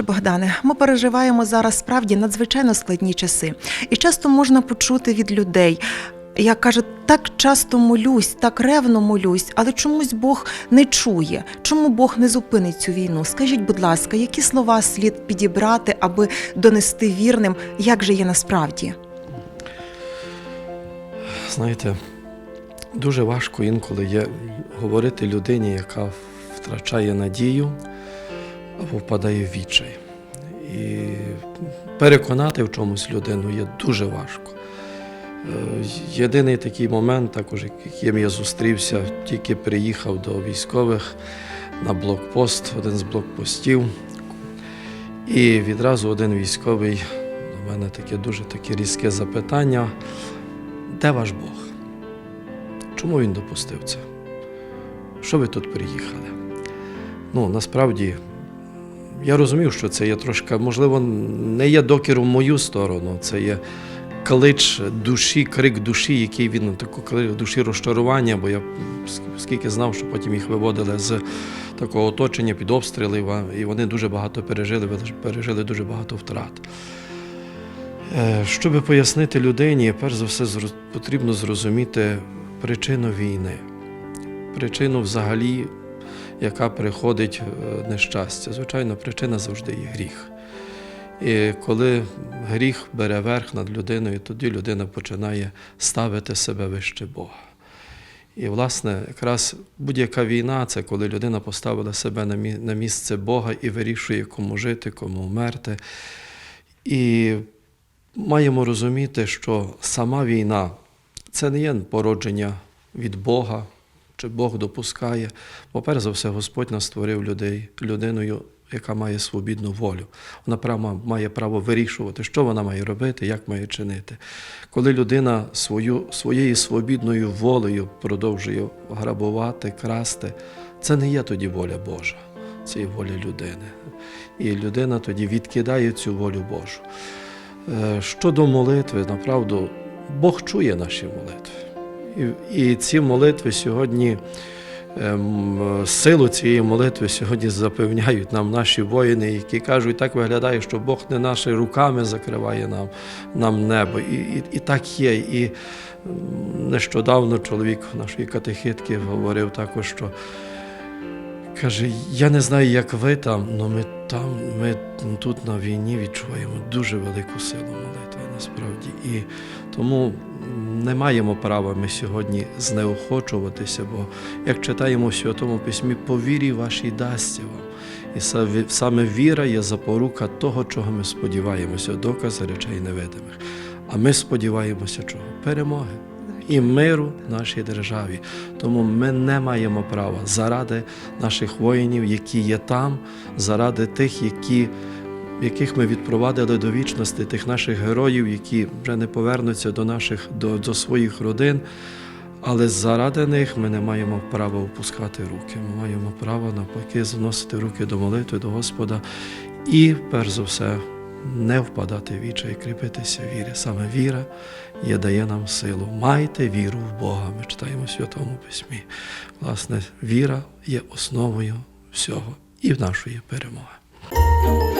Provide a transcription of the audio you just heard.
Отче Богдане, ми переживаємо зараз справді надзвичайно складні часи, і часто можна почути від людей. Я кажу, так часто молюсь, так ревно молюсь, але чомусь Бог не чує. Чому Бог не зупинить цю війну? Скажіть, будь ласка, які слова слід підібрати, аби донести вірним, як же є насправді? Знаєте, дуже важко інколи є говорити людині, яка втрачає надію або впадає в відчай. І переконати в чомусь людину є дуже важко. Е, Єдиний такий момент, також яким я зустрівся, тільки приїхав до військових на блокпост, один з блокпостів. І відразу один військовий до мене таке дуже таке різке запитання. Де ваш Бог? Чому він допустив це? Що ви тут приїхали? Ну, насправді, я розумів, що це є трошки, можливо, не є докір в мою сторону, це є клич душі, крик душі, який він таку крик душі розчарування, бо я скільки знав, що потім їх виводили з такого оточення під обстрілів, і вони дуже багато пережили, пережили дуже багато втрат. Е, Щоб пояснити людині, перш за все потрібно зрозуміти причину війни, причину взагалі, яка приходить е, нещастя. Звичайно, причина завжди є гріх. І коли гріх бере верх над людиною, тоді людина починає ставити себе вище Бога. І, власне, якраз будь-яка війна це коли людина поставила себе на місце Бога і вирішує, кому жити, кому вмерти. І маємо розуміти, що сама війна це не є породження від Бога, чи Бог допускає. Бо перш за все, Господь нас створив людей, людиною, яка має свобідну волю. Вона право, має право вирішувати, що вона має робити, як має чинити. Коли людина свою, своєю свобідною волею продовжує грабувати, красти, це не є тоді воля Божа, це є воля людини. І людина тоді відкидає цю волю Божу. Е, Щодо молитви, направду, Бог чує наші молитви. І, ці молитви сьогодні, ем, силу цієї молитви сьогодні запевняють нам наші воїни, які кажуть, так виглядає, що Бог не нашими руками закриває нам, нам небо. І, і, і так є. І нещодавно чоловік нашої катехитки говорив також, що Каже, я не знаю, як ви там, але ми там, ми тут на війні відчуваємо дуже велику силу молитви, насправді. І тому не маємо права ми сьогодні знеохочуватися, бо як читаємо в Святому Письмі, по вірі вашій дасться вам. І саме віра є запорука того, чого ми сподіваємося, доказ речей невидимих. А ми сподіваємося чого? Перемоги і миру нашій державі. Тому ми не маємо права заради наших воїнів, які є там, заради тих, які, яких ми відпровадили до вічності, тих наших героїв, які вже не повернуться до, наших, до, до своїх родин. Але заради них ми не маємо права опускати руки. Ми маємо право навпаки заносити руки до молитви до Господа і, перш за все, не впадати в відчай, кріпитися в вірі. Саме віра є дає нам силу. Майте віру в Бога. Ми читаємо в Святому Письмі. Власне, віра є основою всього і в нашої перемоги.